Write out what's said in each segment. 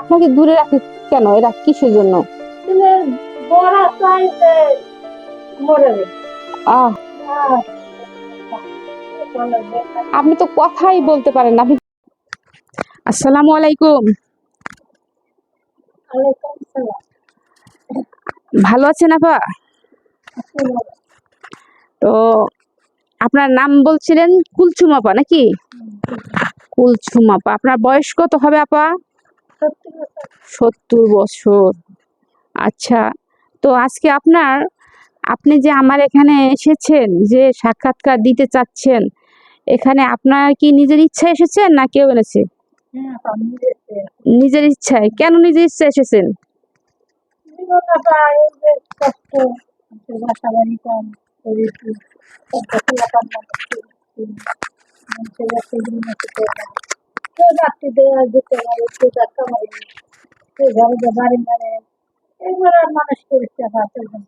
আপনাকে দূরে রাখে কেন? এরা কিসের জন্য? আপনি তো কথাই বলতে পারেন না। আপনি আসসালামু আলাইকুম। ভালো আছেন আপা? তো আপনার নাম বলছিলেন কুলছুম আপা নাকি? কুলছুম আপা। আপনার বয়স কত হবে আপা? সত্তর বছর। আচ্ছা তো আজকে আপনার আপনি যে আমার এখানে এসেছেন যে সাক্ষাৎকার দিতে চাচ্ছেন এখানে আপনার কি নিজের ইচ্ছা এসেছেন না কেউ এনেছে? হ্যাঁ। নিজের ইচ্ছায় কেন নিজের ইচ্ছা এসেছেন? কেউ রাত্রি দিতে পারে, কেউ ধাক্কা মারে, কেউ ঘরে বাড়ি মারে। এগুলো মানুষ করেছে, হাত একদম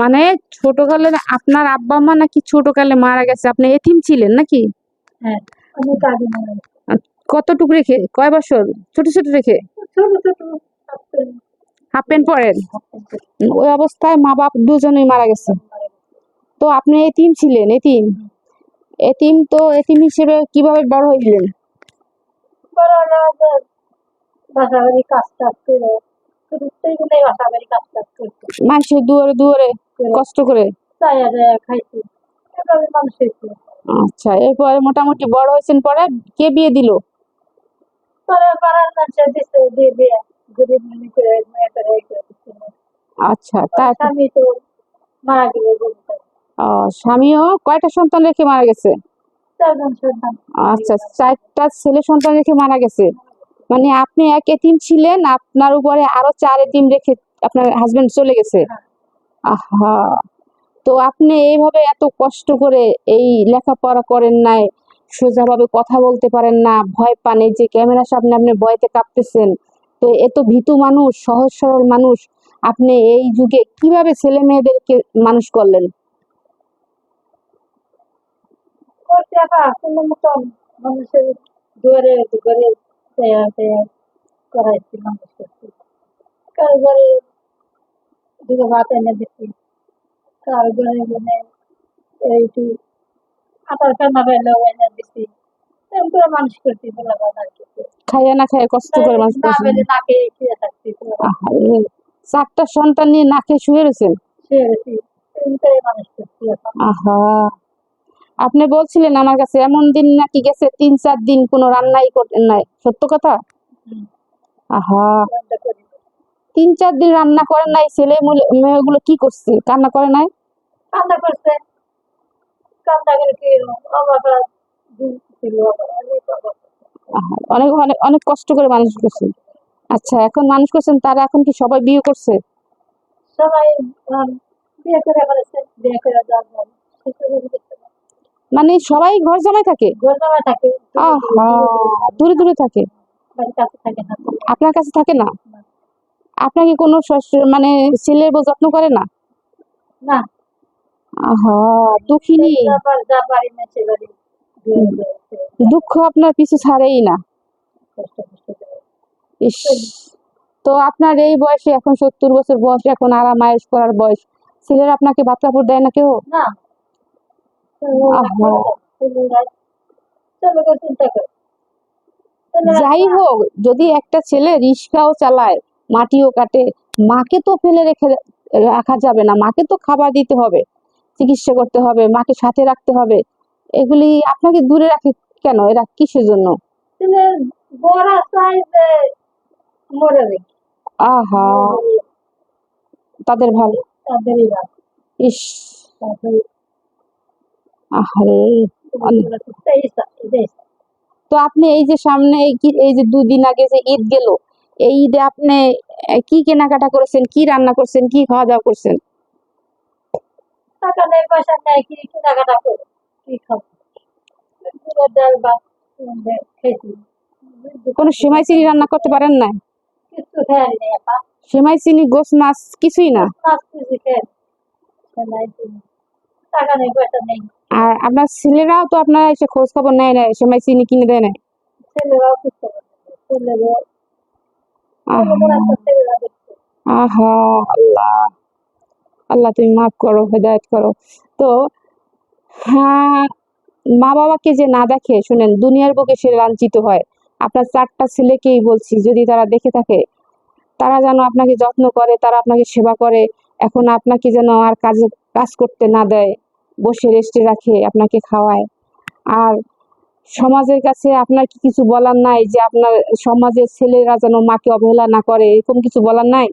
মানে ছোটকালে আপনার আব্বা মা নাকি ছোটকালে মারা গেছে? আপনি এতিম ছিলেন নাকি? হ্যাঁ, অনেক আগে মারা কতটুকু রেখে? কয় বছর? ছোট ছোট রেখে? ছোট ছোট হাফ প্যান্ট। পরেন? ওই অবস্থায় মা বাপ দুজনেই মারা গেছে মারা গেছে। তো আপনি এতিম ছিলেন এতিম? এতিম তো এতিম হিসেবে কীভাবে বড় বাড়ি কাজ টাজ করে টাজ মানুষের দুয়ারে দুয়ারে কষ্ট করে? আচ্ছা এরপরে মোটামুটি বড় হয়েছেন পরে কে বিয়ে দিল? পরে পাড়ার মানুষের দিছে দিয়ে গরিব মনে করে। আচ্ছা তা স্বামী তো মারা গেলে বলতে। আহ, স্বামীও কয়টা সন্তান রেখে মারা গেছে? আচ্ছা চারটা ছেলে সন্তান রেখে মারা গেছে। মানে আপনি এক এতিম ছিলেন আপনার উপরে আরও চার এতিম রেখে আপনার হাজবেন্ড চলে গেছে। আহা! তো আপনি এইভাবে এত কষ্ট করে এই লেখাপড়া করেন নাই সোজাভাবে কথা বলতে পারেন না ভয় পান এই যে ক্যামেরার সামনে আপনি ভয়তে কাঁপতেছেন তো এত ভীতু মানুষ সহজ সরল মানুষ আপনি এই যুগে কীভাবে ছেলে মেয়েদেরকে মানুষ করলেন? একা কোনো মতন মানুষের দুয়ারে দুয়ারে করাইছি কারও ঘরে দুটো ভাত এনে দিচ্ছি কারও ঘরে মানে এইটু আটার কান্না এনে দিচ্ছি এরকম করে মানুষ করছি বলা কিছু খাইয়া না খাইয়া কষ্ট করে মানুষ না পেলে না খেয়ে শুয়ে থাকছি চারটা সন্তান নিয়ে না খেয়ে শুয়ে রয়েছেন শুয়ে করে মানুষ করছি আহা। আপনি বলছিলেন আমার কাছে এমন দিন নাকি গেছে তিন চার দিন কোনো রান্নাই করেন নাই। সত্য কথা? আহা। তিন চার দিন রান্না করেন নাই ছেলে মেয়েগুলো কি করছে? কান্না করে নাই? কান্না করছে। কান্না করে কি অনেক অনেক অনেক কষ্ট করে মানুষ করছেন আচ্ছা এখন মানুষ করছেন তারা এখন কি সবাই বিয়ে করছে? সবাই বিয়ে করে বিয়ে করে যাওয়ার পর শ্বশুরবাড়ি গেছে। মানে সবাই ঘর জামাই থাকে? দূরে দূরে থাকে। আপনার কাছে থাকে না? আপনাকে কোনো মানে ছেলের বউ যত্ন করে না? দুঃখিনী। দুঃখ আপনার পিছু ছাড়েই না। তো আপনার এই বয়সে এখন সত্তর বছর বয়সে এখন আরাম আয়েশ করার বয়স। ছেলেরা আপনাকে কাপড় দেয় না কেউ? না আহা। চলো গো চিন্তা কর ছেলেরা- যাই হোক যদি একটা ছেলে রিক্সাও চালায় মাটিও কাটে মাকে তো ফেলে রেখে রাখা যাবে না মাকে তো খাবার দিতে হবে চিকিৎসা করতে হবে মাকে সাথে রাখতে হবে এগুলি আপনাকে দূরে রাখে কেন? এরা কিসের জন্য? আহা। তাদের ভালো? তাদেরই ভালো ইস তাদের আহারে অনেক- তেইশ তেইশ তো আপনি এই যে সামনে এই যে দুদিন আগে যে ঈদ গেল এই ঈদে আপনি কি কেনাকাটা করেছেন কি রান্না করছেন কি খাওয়া দাওয়া করছেন? টাকা নেই পয়সা নেই কি কেনাকাটা করো কি খাব? ডাল ভাত খেয়েছি। কোনো সেমাই চিনি রান্না করতে পারেন না? সেমাই চিনি গোস মাছ কিছুই না? কিনি। টাকা নেই পয়সা নেই। আর আপনার ছেলেরাও তো আপনার এসে খোঁজ খবর নেয় না সেমাই চিনি কিনে দেয় না ছেলেরাও আহা। আল্লাহ। আল্লাহ তুমি মাফ করো হেদায়েত করো। তো হ্যাঁ মা বাবাকে যে না দেখে শুনেন দুনিয়ার বুকে সে লাঞ্ছিত হয়। আপনার চারটা ছেলেকেই বলছি যদি তারা দেখে থাকে তারা যেন আপনাকে যত্ন করে তারা আপনাকে সেবা করে এখন আপনাকে যেন আর কাজ কাজ করতে না দেয়। বসে রেস্টে রাখে আপনাকে খাওয়ায়। আর সমাজের কাছে আপনার কি কিছু বলার নাই যে আপনার সমাজের ছেলেরা যেন মাকে অবহেলা না করে এরকম কিছু বলার নাই?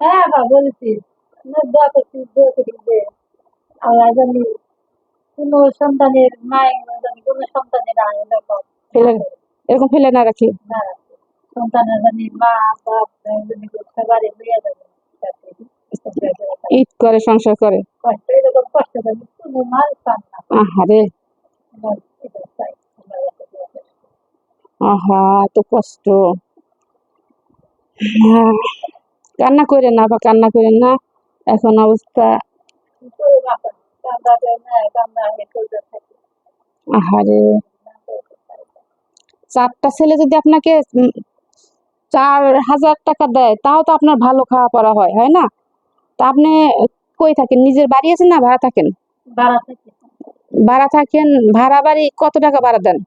হ্যাঁ বা বলেছি। কোনো সন্তানের মায়ের কোনো সন্তানের এরকম ফেলে এরকম ফেলে না রাখে? সন্তানের জানি মা বাপ সবারই যাবে। ঈদ করে, সংসার করে। আহারে। করি। আহা তো কষ্ট। কান্না করেন না বা কান্না করেন না। এখন অবস্থা। করে আহারে। চারটা ছেলে যদি আপনাকে চার হাজার টাকা দেয়, তাও তো আপনার ভালো খাওয়া পড়া হয় হয় না? তা আপনি কই থাকেন? নিজের বাড়ি আছে না ভাড়া থাকেন? ভাড়া ভাড়া থাকেন ভাড়া বাড়ি কত টাকা ভাড়া দেন?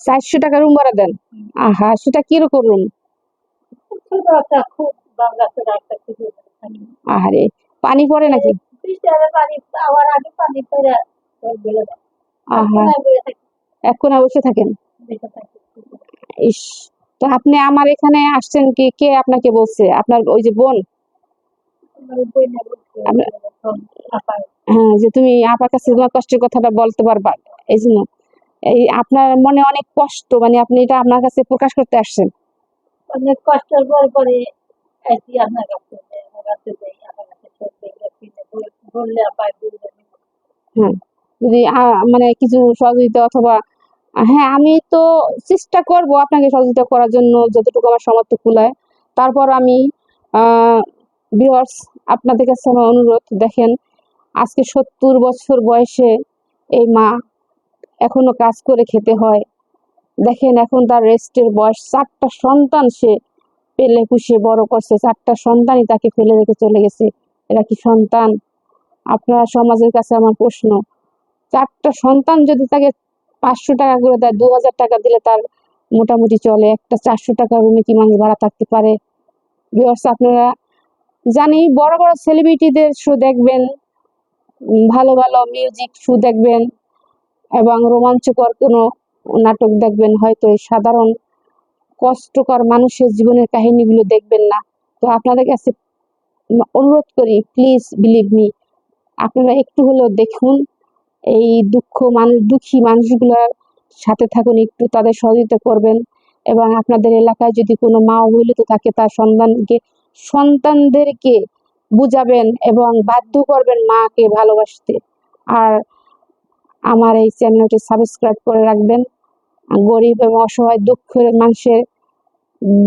চারশো টাকা। রুম ভাড়া দেন? আহা সেটা কীরকম রুম পানি পড়ে নাকি? আহা। এখন বসে থাকেন? ইস তো আপনি আমার এখানে আসছেন কি? কে আপনাকে বলছে? আপনার ওই যে বোন? হ্যাঁ যে তুমি আপার কাছে তোমার কষ্টের কথাটা বলতে পারবা। এই জন্য। এই আপনার মনে অনেক কষ্ট মানে আপনি এটা আপনার কাছে প্রকাশ করতে আসছেন। অনেক কষ্টের পর পরে আপনার কাছে বললে হ্যাঁ যদি মানে কিছু সহযোগিতা অথবা হ্যাঁ আমি তো চেষ্টা করব আপনাকে সহযোগিতা করার জন্য যতটুকু আমার সামর্থ্য কুলায়। তারপর আমি ভিউয়ার্স আপনাদের কাছে আমার অনুরোধ, দেখেন, আজকে সত্তর বছর বয়সে এই মা এখনও কাজ করে খেতে হয়। দেখেন, এখন তার রেস্টের বয়স চারটা সন্তান সে পেলে, পুষে, বড় করছে। চারটা সন্তানই তাকে ফেলে রেখে চলে গেছে। এরা কি সন্তান? আপনার সমাজের কাছে আমার প্রশ্ন, চারটা সন্তান যদি তাকে পাঁচশো টাকা করে দেয়, দু হাজার টাকা দিলে তার মোটামুটি চলে। একটা চারশো টাকা রুমে কি মানুষ ভাড়া থাকতে পারে? ভিউয়ার্স আপনারা জানি, বড় বড় সেলিব্রিটিদের শো দেখবেন ভালো ভালো মিউজিক শো দেখবেন, এবং রোমাঞ্চকর কোনো নাটক দেখবেন, হয়তো সাধারণ কষ্টকর মানুষের জীবনের কাহিনীগুলো দেখবেন না। তো আপনাদের কাছে অনুরোধ করি প্লিজ বিলিভ মি আপনারা একটু হলেও দেখুন। এই দুঃখ মানুষ দুঃখী মানুষগুলোর সাথে থাকুন, একটু তাদের সহযোগিতা করবেন এবং আপনাদের এলাকায় যদি কোনো মা অবহেলিত থাকে, তার সন্তানকে, সন্তানদেরকে বুঝাবেন এবং বাধ্য করবেন মাকে ভালোবাসতে। আর আমার এই চ্যানেলটি সাবস্ক্রাইব করে রাখবেন। গরিব এবং অসহায় দুঃখের মানুষের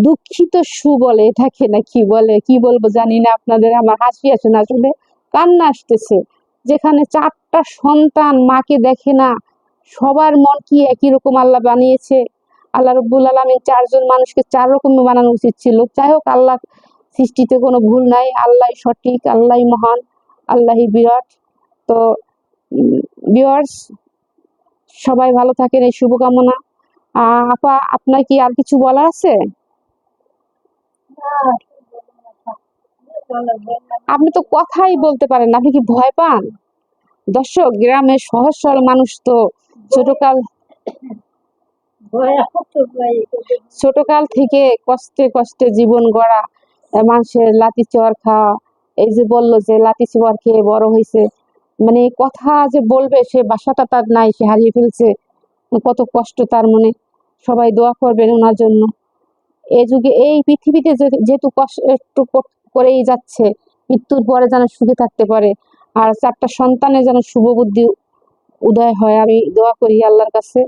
দুঃখিত সু বলে এটাকে না কি বলে, কি বলব জানি না আপনাদের, আমার হাসি আসে না, আসলে কান্না আসতেছে। যেখানে চারটা সন্তান মাকে দেখে না, সবার মন কি একই রকম আল্লাহ বানিয়েছে? আল্লাহ রব্বুল আলমিন চারজন মানুষকে চার রকম বানানো উচিত ছিল। যাই হোক আল্লাহ সৃষ্টিতে কোনো ভুল নাই আল্লাহ সঠিক আল্লাহ মহান আল্লাহ বিরাট। তো ভিউয়ার্স সবাই ভালো থাকেন, এই শুভকামনা। আপা, আপনার কি আর কিছু বলার আছে? আপনি তো কথাই বলতে পারেন আপনি কি ভয় পান? দর্শক, গ্রামের সহজ সরল মানুষ তো ছোটকাল ছোটকাল থেকে কষ্টে কষ্টে জীবন গড়া মানুষের লাতি চর খাওয়া, এই যে বলল যে লাতি চর খেয়ে বড় হয়েছে মানে কথা যে বলবে সে বাসাটা তার নাই, সে হারিয়ে ফেলছে, কত কষ্ট তার মনে। সবাই দোয়া করবেন ওনার জন্য। এই যুগে এই পৃথিবীতে যেহেতু কষ্ট করেই যাচ্ছে। মৃত্যুর পরে যেন সুখে থাকতে পারে। আর চারটা সন্তানের যেন শুভ বুদ্ধি উদয় হয়, আমি দোয়া করি আল্লাহর কাছে।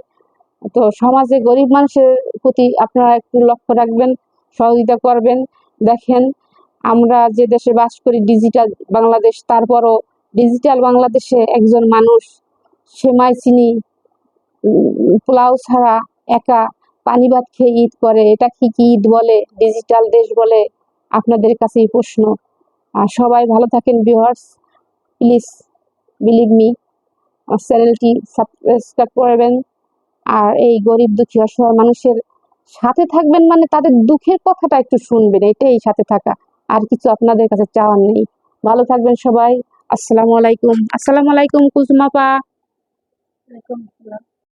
তো সমাজে গরিব মানুষের প্রতি আপনারা একটু লক্ষ্য রাখবেন, সহযোগিতা করবেন। দেখেন, আমরা যে দেশে বাস করি ডিজিটাল বাংলাদেশ, তারপরও ডিজিটাল বাংলাদেশে একজন মানুষ সেমাই চিনি পোলাও ছাড়া একা পানি ভাত খেয়ে ঈদ করে। এটা কি কি ঈদ বলে? ডিজিটাল দেশ বলে। আপনাদের কাছেই প্রশ্ন। আর সবাই ভালো থাকেন ভিউয়ার্স প্লিজ বিলিভ মি আমার চ্যানেলটি সাবস্ক্রাইব করবেন। আর এই গরিব দুঃখী অসহায় মানুষের সাথে থাকবেন মানে তাদের দুঃখের কথাটা একটু শুনবেন এটাই সাথে থাকা। আর কিছু আপনাদের কাছে চাওয়ার নেই। ভালো থাকবেন সবাই। আসসালামু আলাইকুম। আসসালামু আলাইকুম কুজমাপা।